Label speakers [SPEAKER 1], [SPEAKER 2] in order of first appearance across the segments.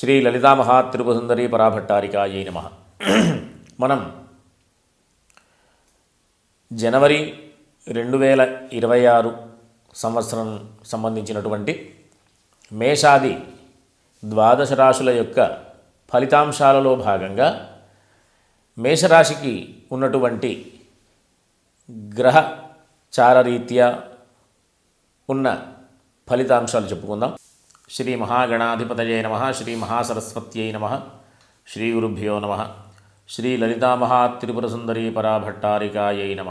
[SPEAKER 1] శ్రీ లలితా మహాత్రిపుసుందరీ పరాభట్టారికాయై నమ. మనం జనవరి రెండు వేల ఇరవై ఆరు సంవత్సరం సంబంధించినటువంటి మేషాది ద్వాదశ రాశుల యొక్క ఫలితాంశాలలో భాగంగా మేషరాశికి ఉన్నటువంటి గ్రహ చారరీత్యా ఉన్న ఫలితాంశాలు చెప్పుకుందాం. శ్రీ మహాగణాధిపతయే నమ శ్రీ మహాసరస్వత్యై నమ శ్రీ గురుభ్యో నమ శ్రీ లలితామహాత్రిపుర సుందరీ పరాభట్టారికాయై నమ.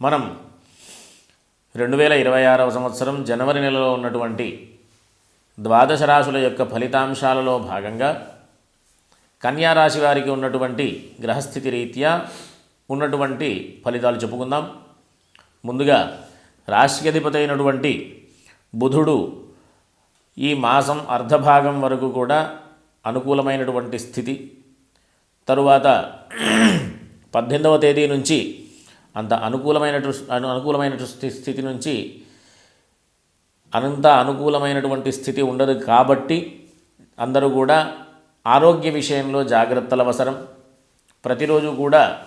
[SPEAKER 1] మనం రెండు వేల ఇరవై ఆరవ సంవత్సరం జనవరి నెలలో ఉన్నటువంటి ద్వాదశ రాశుల యొక్క ఫలితాంశాలలో భాగంగా కన్యా రాశి వారికి ఉన్నటువంటి గ్రహస్థితి రీత్యా ఉన్నటువంటి ఫలితాలు చెప్పుకుందాం. ముందుగా రాశికి అధిపతి అయినటువంటి బుధుడు ఈ మాసం అర్ధభాగం వరకు కూడా అనుకూలమైనటువంటి స్థితి. తరువాత పద్దెనిమిదవ తేదీ నుంచి అంత అనుకూలమైన అనుకూలమైన అనుకూలమైనటువంటి స్థితి నుంచి అనంత అనుకూలమైనటువంటి స్థితి ఉండదు కాబట్టి అందరూ కూడా ఆరోగ్య విషయంలో జాగ్రత్తల అవసరం. ప్రతిరోజు కూడా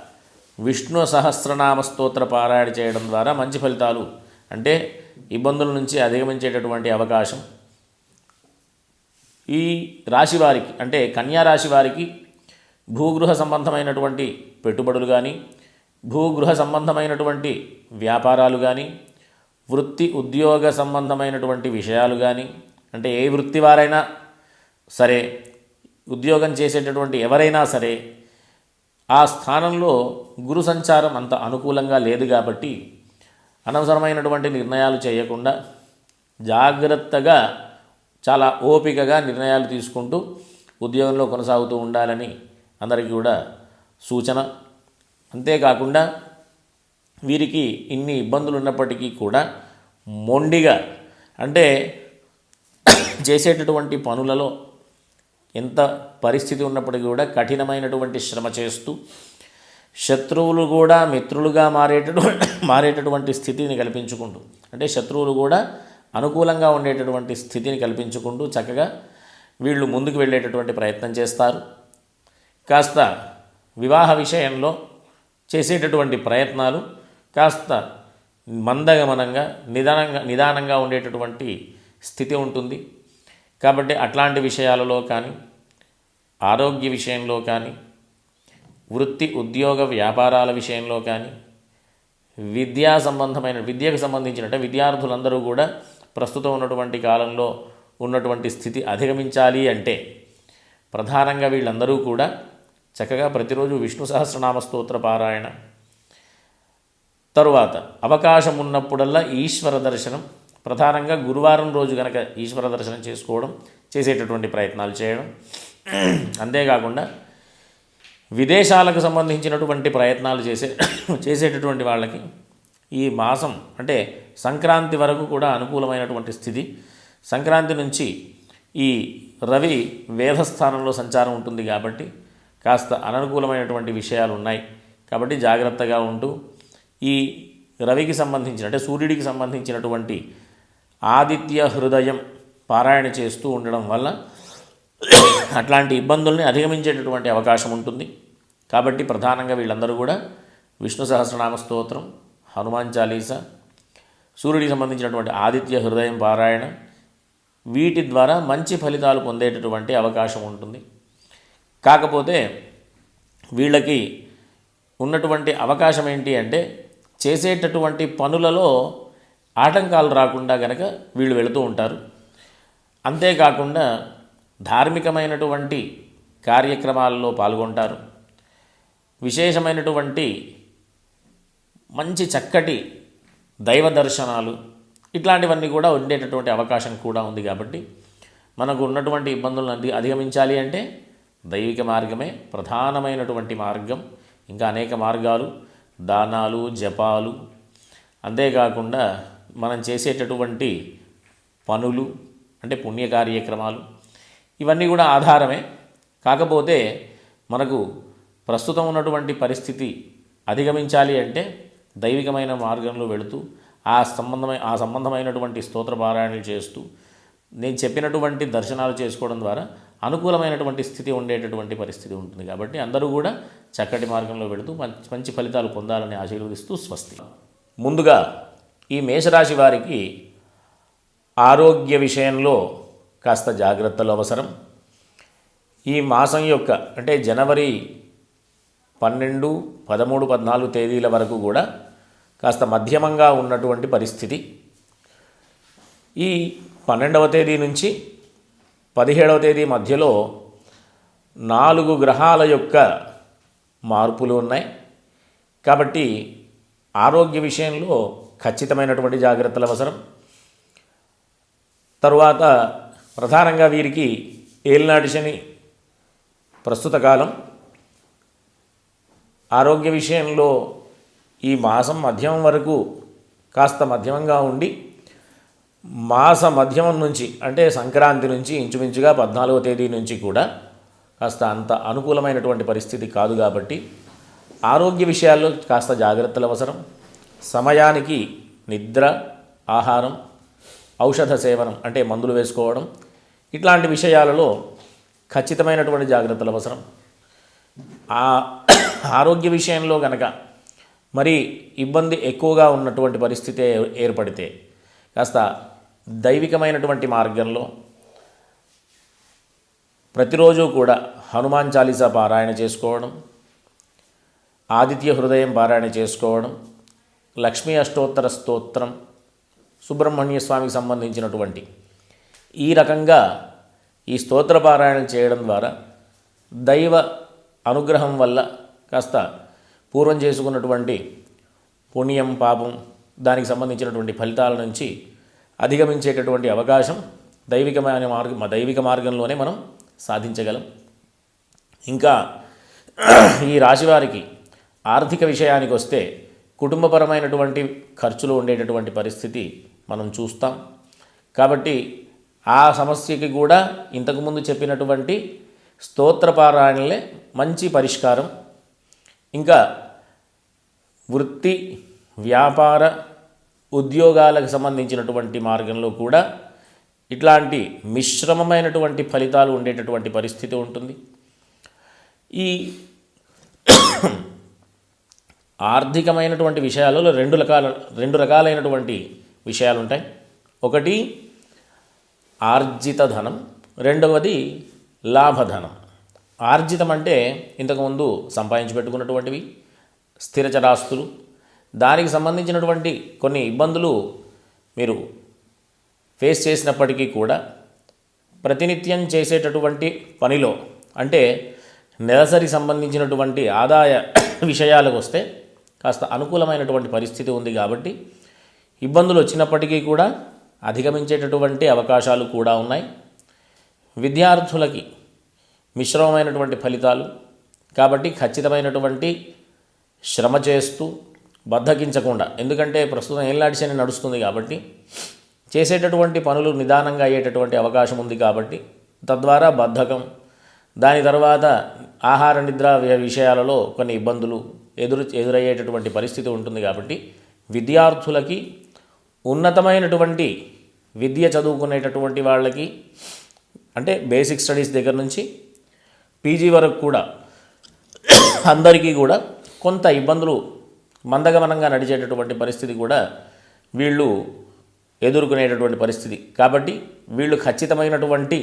[SPEAKER 1] విష్ణు సహస్రనామ స్తోత్ర పారాయణ చేయడం ద్వారా మంచి ఫలితాలు అంటే ఇబ్బందుల నుంచి అధిగమించేటటువంటి అవకాశం. ఈ రాశి వారికి అంటే కన్యా రాశి వారికి భూగృహ సంబంధమైనటువంటి పెట్టుబడులు కానీ భూగృహ సంబంధమైనటువంటి వ్యాపారాలు కానీ వృత్తి ఉద్యోగ సంబంధమైనటువంటి విషయాలు కానీ అంటే ఏ వృత్తి వారైనా సరే ఉద్యోగం చేసేటటువంటి ఎవరైనా సరే ఆ స్థానంలో గురు సంచారం అంత అనుకూలంగా లేదు కాబట్టి అనవసరమైనటువంటి నిర్ణయాలు చేయకుండా జాగ్రత్తగా చాలా ఓపికగా నిర్ణయాలు తీసుకుంటూ ఉద్యోగంలో కొనసాగుతూ ఉండాలని అందరికీ కూడా సూచన. అంతేకాకుండా వీరికి ఇన్ని ఇబ్బందులు ఉన్నప్పటికీ కూడా మొండిగా అంటే చేసేటటువంటి పనులలో ఎంత పరిస్థితి ఉన్నప్పటికీ కూడా కఠినమైనటువంటి శ్రమ చేస్తూ శత్రువులు కూడా మిత్రులుగా మారేటటువంటి మారేటటువంటి స్థితిని కల్పించుకుంటూ అంటే శత్రువులు కూడా అనుకూలంగా ఉండేటటువంటి స్థితిని కల్పించుకుంటూ చక్కగా వీళ్ళు ముందుకు వెళ్ళేటటువంటి ప్రయత్నం చేస్తారు. కాస్త వివాహ విషయంలో చేసేటటువంటి ప్రయత్నాలు కాస్త మందగమనంగా నిదానంగా నిదానంగా ఉండేటటువంటి స్థితి ఉంటుంది. కాబట్టి అట్లాంటి విషయాలలో కానీ ఆరోగ్య విషయంలో కానీ వృత్తి ఉద్యోగ వ్యాపారాల విషయంలో కానీ విద్యా సంబంధమైన విద్యకు సంబంధించినట్టు విద్యార్థులందరూ కూడా ప్రస్తుతం ఉన్నటువంటి కాలంలో ఉన్నటువంటి స్థితి అధిగమించాలి అంటే ప్రధానంగా వీళ్ళందరూ కూడా చక్కగా ప్రతిరోజు విష్ణు సహస్రనామ స్తోత్ర పారాయణ. తరువాత అవకాశం ఉన్నప్పుడల్లా ఈశ్వర దర్శనం ప్రధానంగా గురువారం రోజు కనుక ఈశ్వర దర్శనం చేసుకోవడం చేసేటటువంటి ప్రయత్నాలు చేయడం. అంతేకాకుండా విదేశాలకు సంబంధించినటువంటి ప్రయత్నాలు చేసే చేసేటటువంటి వాళ్ళకి ఈ మాసం అంటే సంక్రాంతి వరకు కూడా అనుకూలమైనటువంటి స్థితి. సంక్రాంతి నుంచి ఈ రవి వేధస్థానంలో సంచారం ఉంటుంది కాబట్టి కాస్త అననుకూలమైనటువంటి విషయాలు ఉన్నాయి. కాబట్టి జాగ్రత్తగా ఉంటూ ఈ రవికి సంబంధించిన అంటే సూర్యుడికి సంబంధించినటువంటి ఆదిత్య హృదయం పారాయణ చేస్తూ ఉండడం వల్ల అట్లాంటి ఇబ్బందుల్ని అధిగమించేటటువంటి అవకాశం ఉంటుంది. కాబట్టి ప్రధానంగా వీళ్ళందరూ కూడా విష్ణు సహస్రనామ స్తోత్రం హనుమాన్ చాలీసా సూర్యుడికి సంబంధించినటువంటి ఆదిత్య హృదయం పారాయణ వీటి ద్వారా మంచి ఫలితాలు పొందేటటువంటి అవకాశం ఉంటుంది. కాకపోతే వీళ్ళకి ఉన్నటువంటి అవకాశం ఏంటి అంటే చేసేటటువంటి పనులలో ఆటంకాలు రాకుండా గనక వీళ్ళు వెళుతూ ఉంటారు. అంతేకాకుండా ధార్మికమైనటువంటి కార్యక్రమాల్లో పాల్గొంటారు. విశేషమైనటువంటి మంచి చక్కటి దైవ దర్శనాలు ఇట్లాంటివన్నీ కూడా ఉండేటటువంటి అవకాశం కూడా ఉంది కాబట్టి మనకు ఉన్నటువంటి ఇబ్బందులను అధి అధిగమించాలి అంటే దైవిక మార్గమే ప్రధానమైనటువంటి మార్గం. ఇంకా అనేక మార్గాలు దానాలు జపాలు. అంతేకాకుండా మనం చేసేటటువంటి పనులు అంటే పుణ్య కార్యక్రమాలు ఇవన్నీ కూడా ఆధారమే. కాకపోతే మనకు ప్రస్తుతం ఉన్నటువంటి పరిస్థితి అధిగమించాలి అంటే దైవికమైన మార్గంలో వెళుతూ ఆ సంబంధమైన ఆ సంబంధమైనటువంటి స్తోత్ర పారాయణలు చేస్తూ నేను చెప్పినటువంటి దర్శనాలు చేసుకోవడం ద్వారా అనుకూలమైనటువంటి స్థితి ఉండేటటువంటి పరిస్థితి ఉంటుంది కాబట్టి అందరూ కూడా చక్కటి మార్గంలో పెడుతూ మంచి మంచి ఫలితాలు పొందాలని ఆశీర్వదిస్తూ స్వస్తి. ముందుగా ఈ మేషరాశి వారికి ఆరోగ్య విషయంలో కాస్త జాగ్రత్తలు అవసరం. ఈ మాసం యొక్క అంటే జనవరి పన్నెండు పదమూడు పద్నాలుగు తేదీల వరకు కూడా కాస్త మధ్యమంగా ఉన్నటువంటి పరిస్థితి. ఈ పన్నెండవ తేదీ నుంచి పదిహేడవ తేదీ మధ్యలో నాలుగు గ్రహాల యొక్క మార్పులు ఉన్నాయి. కాబట్టి ఆరోగ్య విషయంలో ఖచ్చితమైనటువంటి జాగ్రత్తలు అవసరం. తరువాత ప్రధానంగా వీరికి ఏలినాటి శని ప్రస్తుత కాలం. ఆరోగ్య విషయంలో ఈ మాసం మధ్యమం వరకు కాస్త మధ్యమంగా ఉండి మాస మధ్యమం నుంచి అంటే సంక్రాంతి నుంచి ఇంచుమించుగా పద్నాలుగో తేదీ నుంచి కూడా కాస్త అంత అనుకూలమైనటువంటి పరిస్థితి కాదు కాబట్టి ఆరోగ్య విషయాల్లో కాస్త జాగ్రత్తలు అవసరం. సమయానికి నిద్ర ఆహారం ఔషధ సేవనం అంటే మందులు వేసుకోవడం ఇట్లాంటి విషయాలలో ఖచ్చితమైనటువంటి జాగ్రత్తలు అవసరం. ఆ ఆరోగ్య విషయంలో గనక మరి ఇబ్బంది ఎక్కువగా ఉన్నటువంటి పరిస్థితి ఏ- ఏర్పడితే కాస్త దైవికమైనటువంటి మార్గంలో ప్రతిరోజు కూడా హనుమాన్ చాలీసా పారాయణ చేసుకోవడం ఆదిత్య హృదయం పారాయణ చేసుకోవడం లక్ష్మీ అష్టోత్తర స్తోత్రం సుబ్రహ్మణ్య స్వామికి సంబంధించినటువంటి ఈ రకంగా ఈ స్తోత్ర పారాయణ చేయడం ద్వారా దైవ అనుగ్రహం వల్ల కాస్త పూర్వం చేసుకున్నటువంటి పుణ్యం పాపం దానికి సంబంధించినటువంటి ఫలితాల నుంచి అధిగమించేటటువంటి అవకాశం దైవికమైన మార్గం దైవిక మార్గంలోనే మనం సాధించగలం. ఇంకా ఈ రాశివారికి ఆర్థిక విషయానికి వస్తే కుటుంబపరమైనటువంటి ఖర్చులు ఉండేటటువంటి పరిస్థితి మనం చూస్తాం. కాబట్టి ఆ సమస్యకి కూడా ఇంతకుముందు చెప్పినటువంటి స్తోత్రపారాయణలే మంచి పరిష్కారం. ఇంకా వృత్తి వ్యాపార ఉద్యోగాలకు సంబంధించినటువంటి మార్గంలో కూడా ఇట్లాంటి మిశ్రమమైనటువంటి ఫలితాలు ఉండేటటువంటి పరిస్థితి ఉంటుంది. ఈ ఆర్థికమైనటువంటి విషయాలలో రెండు రకాల రెండు రకాలైనటువంటి విషయాలు ఉంటాయి ఒకటి ఆర్జిత ధనం రెండవది లాభధనం. ఆర్జితం అంటే ఇంతకుముందు సంపాదించి పెట్టుకున్నటువంటివి స్థిరచరాస్తులు దానికి సంబంధించినటువంటి కొన్ని ఇబ్బందులు మీరు ఫేస్ చేసినప్పటికీ కూడా ప్రతినిత్యం చేసేటటువంటి పనిలో అంటే నెలసరి సంబంధించినటువంటి ఆదాయ విషయాలకు వస్తే కాస్త అనుకూలమైనటువంటి పరిస్థితి ఉంది కాబట్టి ఇబ్బందులు వచ్చినప్పటికీ కూడా అధిగమించేటటువంటి అవకాశాలు కూడా ఉన్నాయి. విద్యార్థులకి మిశ్రమమైనటువంటి ఫలితాలు కాబట్టి ఖచ్చితమైనటువంటి శ్రమ చేస్తూ బద్ధకించకుండా ఎందుకంటే ప్రస్తుతం ఏం శని నడుస్తుంది కాబట్టి చేసేటటువంటి పనులు నిదానంగా అయ్యేటటువంటి అవకాశం ఉంది కాబట్టి తద్వారా బద్ధకం దాని తర్వాత ఆహార నిద్ర విషయాలలో కొన్ని ఇబ్బందులు ఎదురు ఎదురయ్యేటటువంటి పరిస్థితి ఉంటుంది కాబట్టి విద్యార్థులకి ఉన్నతమైనటువంటి విద్య చదువుకునేటటువంటి వాళ్ళకి అంటే బేసిక్ స్టడీస్ దగ్గర నుంచి పీజీ వరకు కూడా అందరికీ కూడా కొంత ఇబ్బందులు మందగమనంగా నడిచేటటువంటి పరిస్థితి కూడా వీళ్ళు ఎదుర్కొనేటటువంటి పరిస్థితి. కాబట్టి వీళ్ళు ఖచ్చితమైనటువంటి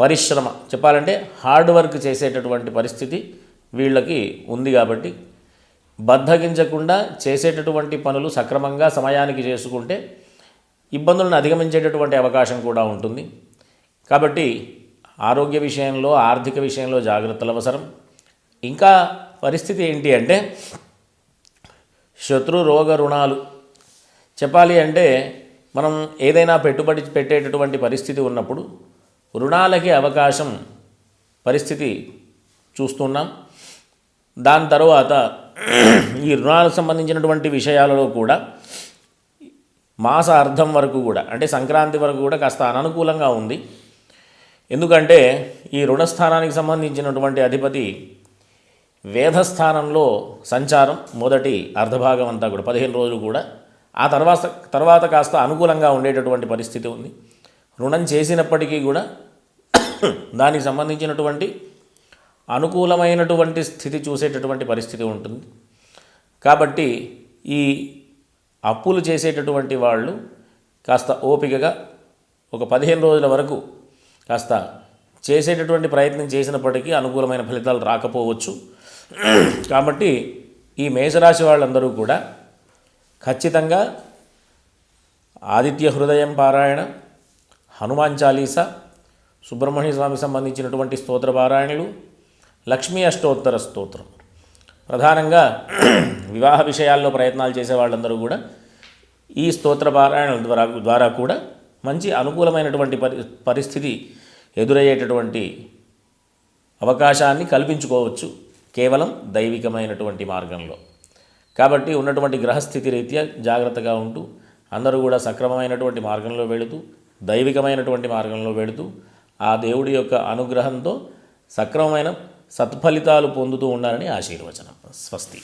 [SPEAKER 1] పరిశ్రమ చెప్పాలంటే హార్డ్ వర్క్ చేసేటటువంటి పరిస్థితి వీళ్ళకి ఉంది కాబట్టి బద్ధగించకుండా చేసేటటువంటి పనులు సక్రమంగా సమయానికి చేసుకుంటే ఇబ్బందులను అధిగమించేటటువంటి అవకాశం కూడా ఉంటుంది. కాబట్టి ఆరోగ్య విషయంలో ఆర్థిక విషయంలో జాగ్రత్తలు అవసరం. ఇంకా పరిస్థితి ఏంటి అంటే శత్రు రోగ రుణాలు. చెప్పాలి అంటే మనం ఏదైనా పెట్టుబడి పెట్టేటటువంటి పరిస్థితి ఉన్నప్పుడు రుణాలకి అవకాశం పరిస్థితి చూస్తున్నాం. దాని తర్వాత ఈ రుణాలకు సంబంధించినటువంటి విషయాలలో కూడా మాస అర్థం వరకు కూడా అంటే సంక్రాంతి వరకు కూడా కాస్త అననుకూలంగా ఉంది. ఎందుకంటే ఈ రుణస్థానానికి సంబంధించినటువంటి అధిపతి వేధస్థానంలో సంచారం మొదటి అర్ధభాగం అంతా కూడా పదిహేను రోజులు కూడా. ఆ తర్వాత తర్వాత కాస్త అనుకూలంగా ఉండేటటువంటి పరిస్థితి ఉంది. రుణం చేసినప్పటికీ కూడా దానికి సంబంధించినటువంటి అనుకూలమైనటువంటి స్థితి చూసేటటువంటి పరిస్థితి ఉంటుంది. కాబట్టి ఈ అప్పులు చేసేటటువంటి వాళ్ళు కాస్త ఓపికగా ఒక పదిహేను రోజుల వరకు కాస్త చేసేటటువంటి ప్రయత్నం చేసినప్పటికీ అనుకూలమైన ఫలితాలు రాకపోవచ్చు. కాబట్టి ఈ మేషరాశి వాళ్ళందరూ కూడా ఖచ్చితంగా ఆదిత్య హృదయం పారాయణ హనుమాన్ చాలీస సుబ్రహ్మణ్య స్వామికి సంబంధించినటువంటి స్తోత్ర పారాయణలు లక్ష్మీ అష్టోత్తర స్తోత్రం. ప్రధానంగా వివాహ విషయాల్లో ప్రయత్నాలు చేసే వాళ్ళందరూ కూడా ఈ స్తోత్ర పారాయణల ద్వారా ద్వారా కూడా మంచి అనుకూలమైనటువంటి పరి పరిస్థితి ఎదురయ్యేటటువంటి అవకాశాన్ని కల్పించుకోవచ్చు కేవలం దైవికమైనటువంటి మార్గంలో. కాబట్టి ఉన్నటువంటి గ్రహస్థితి రీత్యా జాగ్రత్తగా ఉంటూ అందరూ కూడా సక్రమమైనటువంటి మార్గంలో వెళుతూ దైవికమైనటువంటి మార్గంలో వెళుతూ ఆ దేవుడి యొక్క అనుగ్రహంతో సక్రమమైన సత్ఫలితాలు పొందుతూ ఉండాలని ఆశీర్వచనం. స్వస్తి.